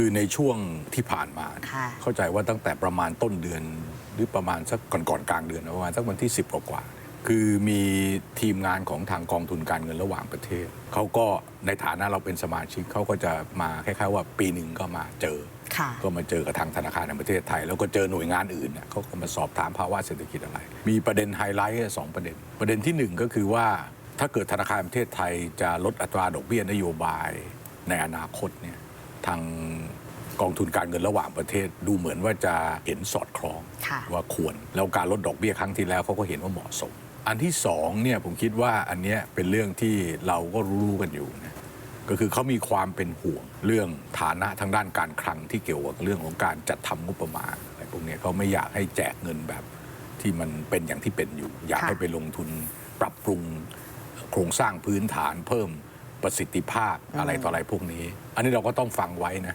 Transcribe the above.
คือในช่วงที่ผ่านมา ค่ะเข้าใจว่าตั้งแต่ประมาณต้นเดือน หรือประมาณสักก่อนก่อนๆกลางเดือนประมาณสักวันที่ 10กว่าๆคือมีทีมงานของทางกองทุนการเงินระหว่างประเทศ เขาก็ในฐานะเราเป็นสมาชิกเขาก็จะมาคล้ายๆว่าปีหนึ่งก็มาเจอ ค่ะก็มาเจอกับทางธนาคารแห่งประเทศไทย แล้วก็เจอหน่วยงานอื่นเนี่ยเขาก็มาสอบถามภาวะเศรษฐกิจอะไร มีประเด็นไฮไลท์สองประเด็น ประเด็นที่หนึ่งก็คือว่าถ้าเกิดธนาคารแห่งประเทศไทยจะลดอัตราดอกเบี้ยนโยบายในอนาคตเนี่ย ทางกองทุนการเงินระหว่างประเทศดูเหมือนว่าจะเห็นสอดคล้องค่ะว่าควร แล้วการลดดอกเบี้ยครั้งที่แล้วเขาก็เห็นว่าเหมาะสม อันที่สองเนี่ยผมคิดว่าอันเนี้ยเป็นเรื่องที่เราก็รู้ๆกันอยู่นะก็คือเขามีความเป็นห่วงเรื่องฐานะทางด้านการคลังที่เกี่ยวกับเรื่องของการจัดทำงบประมาณอะไรพวกเนี้ยเขาไม่อยากให้แจกเงินแบบที่มันเป็นอย่างที่เป็นอยู่ อยากค่ะให้ไปลงทุนปรับปรุงโครงสร้างพื้นฐานเพิ่ม ประสิทธิภาพอะไรต่ออะไรพวกนี้ อันนี้เราก็ต้องฟังไว้นะ